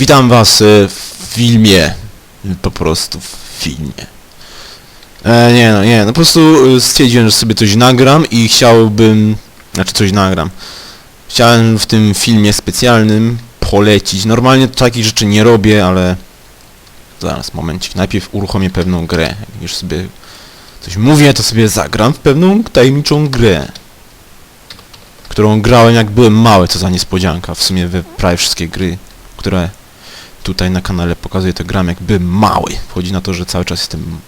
Witam was e, w filmie. Po prostu w filmie. E, nie no, nie, no po prostu e, stwierdziłem, że sobie coś nagram i chciałbym... Znaczy coś nagram. Chciałem w tym filmie specjalnym polecić. Normalnie takich rzeczy nie robię, ale... Zaraz, momencik. Najpierw uruchomię pewną grę. Jak już sobie coś mówię, to sobie zagram w pewną tajemniczą grę. Którą grałem jak byłem mały, co za niespodzianka. W sumie we prawie wszystkie gry, które tutaj na kanale pokazuję, to gram jak byłem mały. Wchodzi na to, że cały czas jestem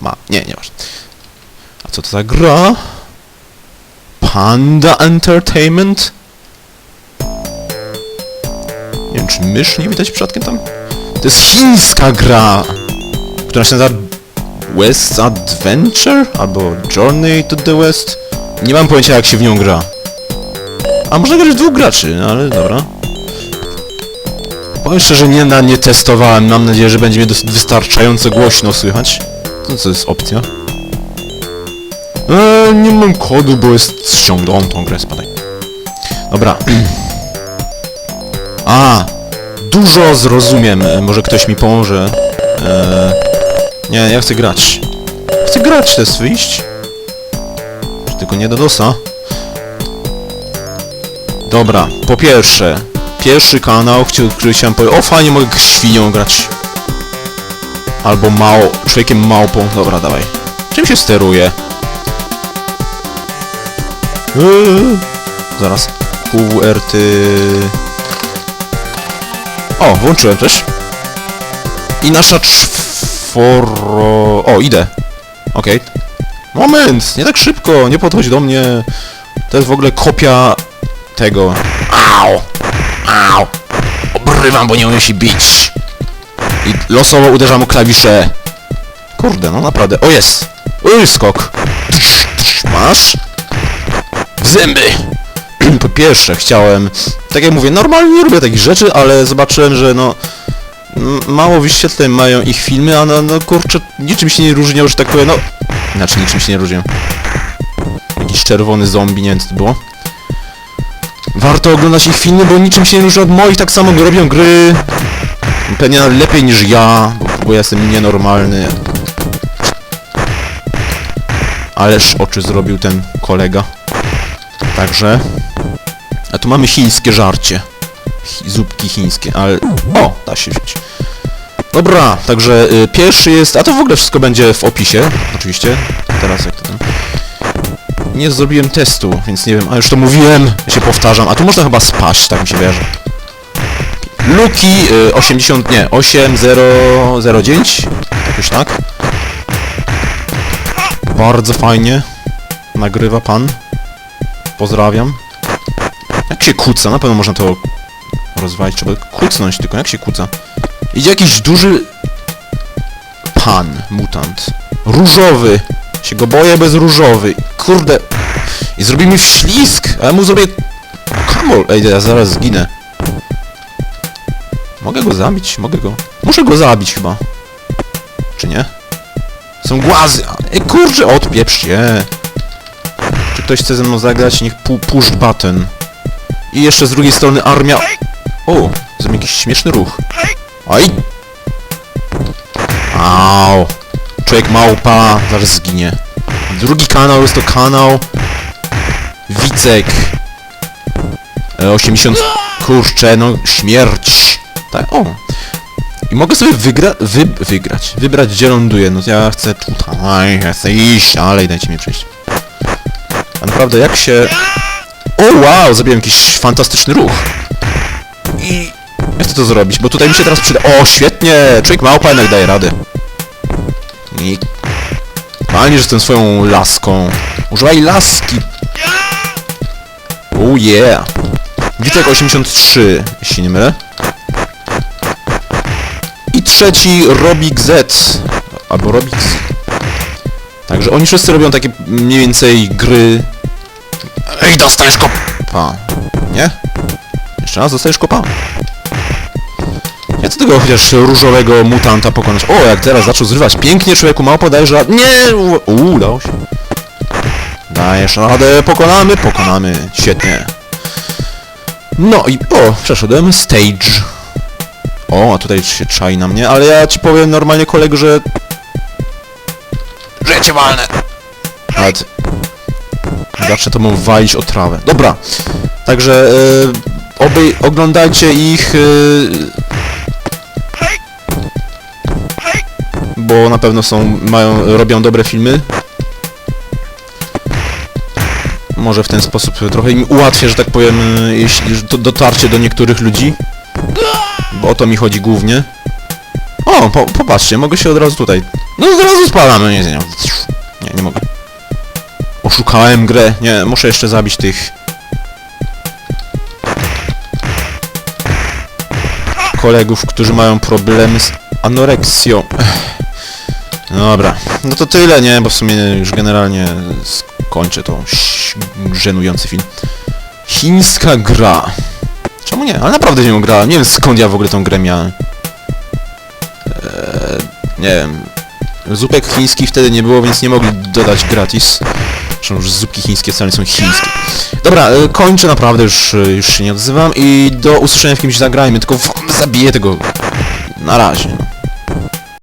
ma... Nie, nieważne. A co to za gra? Panda Entertainment? Nie wiem, czy mysz nie widać przypadkiem tam? To jest chińska gra, która się nazywa West Adventure? Albo Journey to the West? Nie mam pojęcia jak się w nią gra. A można grać dwóch graczy, no ale dobra. Powiem szczerze, nie, na, nie testowałem. Mam nadzieję, że będzie mnie dosyć wystarczająco głośno słychać. To co jest opcja? Eee, nie mam kodu, bo jest ściągnął tą grę, spadaj. Dobra. A, dużo zrozumiem. E, Może ktoś mi pomoże. Eee, nie, ja chcę grać. Chcę grać, to jest wyjść. Tylko nie do dosa? Dobra, po pierwsze, pierwszy kanał, który, chciałem powiedzieć, o fajnie mogę świnią grać. Albo mało, człowiekiem małpą, dobra dawaj. Czym się steruje? Eee, zaraz, QWRT... O, włączyłem też. I nasza czworo... O, idę. Okej. Moment, nie tak szybko, nie podchodź do mnie. To jest w ogóle kopia tego. Au! Au! Obrywam, bo nie umiem się bić. I losowo uderzam o klawisze. Kurde, no naprawdę. O jest! Uj, skok. Masz? W zęby! po pierwsze, chciałem... Tak jak mówię, normalnie nie lubię takich rzeczy, ale zobaczyłem, że no... Mało wyświetleń mają ich filmy, a no, no kurczę, niczym się nie różnią, że tak powiem, no... Znaczy, niczym się nie różnią. Jakiś czerwony zombie, nie wiem co to było. Warto oglądać ich filmy, bo niczym się nie różni od moich, tak samo robią gry. Pewnie lepiej niż ja, bo, bo ja jestem nienormalny. Ależ oczy zrobił ten kolega. Także... A tu mamy chińskie żarcie. Chi zupki chińskie, ale... O, da się wziąć. Dobra, także y, pierwszy jest... A to w ogóle wszystko będzie w opisie, oczywiście. Teraz jak to tam... Nie zrobiłem testu, więc nie wiem, a już to mówiłem, się powtarzam, a tu można chyba spaść, tak mi się wierzy. Luki y, 80, nie, 8009, jakoś tak. Bardzo fajnie nagrywa pan. Pozdrawiam. Jak się kuca? Na pewno można to rozwalić, trzeba kucnąć tylko, jak się kuca? Idzie jakiś duży pan, mutant. Różowy. Się go boję bez różowy. Kurde. I zrobi mi ślisk, a ja mu zrobię... Kamol. Ej, ja zaraz zginę. Mogę go zabić? Mogę go... Muszę go zabić chyba. Czy nie? Są głazy. Ej, kurczę, odpieprz się. Czy ktoś chce ze mną zagrać? Niech pu push button. I jeszcze z drugiej strony armia... O, zrobię jakiś śmieszny ruch. Oj! Au! Człowiek małpa, zaraz zginie. Drugi kanał jest to kanał... Wicek. E, 80... Kurczę, no śmierć. Tak, o. I mogę sobie wygra... Wy... wygrać. Wybrać gdzie ląduję. No ja chcę tutaj, ja chcę iść dalej, dajcie mi przejść. A naprawdę jak się... O wow, zrobiłem jakiś fantastyczny ruch. I... Jak chcę to zrobić? Bo tutaj mi się teraz przyda... O, świetnie! Człowiek małpa jednak daje radę. I... Fajnie, że jestem swoją laską. Używaj laski! Oh yeah! Witek 83, jeśli nie mylę. I trzeci Robik Z. Albo Robik Z. Także oni wszyscy robią takie mniej więcej gry... Ej, dostajesz kopa! Nie? Jeszcze raz dostajesz kopa? Co tego chociaż różowego mutanta pokonać? O, jak teraz zaczął zrywać pięknie człowieku małpo, dajesz radę. Nie! Uuu, udało się. Dajesz radę, pokonamy, pokonamy. Świetnie. No i o, przeszedłem stage. O, a tutaj się czai na mnie, ale ja ci powiem normalnie kolego, że... Że cię walnę! Nawet... Zacznę to mu walić o trawę. Dobra. Także... E, obej... oglądajcie ich... E, bo na pewno są... mają... robią dobre filmy. Może w ten sposób trochę im ułatwię, że tak powiem, jeśli do, dotarcie do niektórych ludzi. Bo o to mi chodzi głównie. O, po, popatrzcie, mogę się od razu tutaj... No od razu spadamy, nie, nie, nie, nie mogę. Oszukałem grę, nie, muszę jeszcze zabić tych... kolegów, którzy mają problemy z anoreksją. Dobra, no to tyle, nie, bo w sumie już generalnie skończę ś- żenujący film. Chińska gra. Czemu nie? Ale naprawdę nie grałem. Nie wiem skąd ja w ogóle tą grę miałem. Eee, nie wiem. Zupek chińskich wtedy nie było, więc nie mogli dodać gratis. Zresztą już zupki chińskie wcale nie są chińskie. Dobra, e, kończę naprawdę, już, e, już się nie odzywam i do usłyszenia w kimś zagrajmy, tylko zabiję tego. Na razie. No.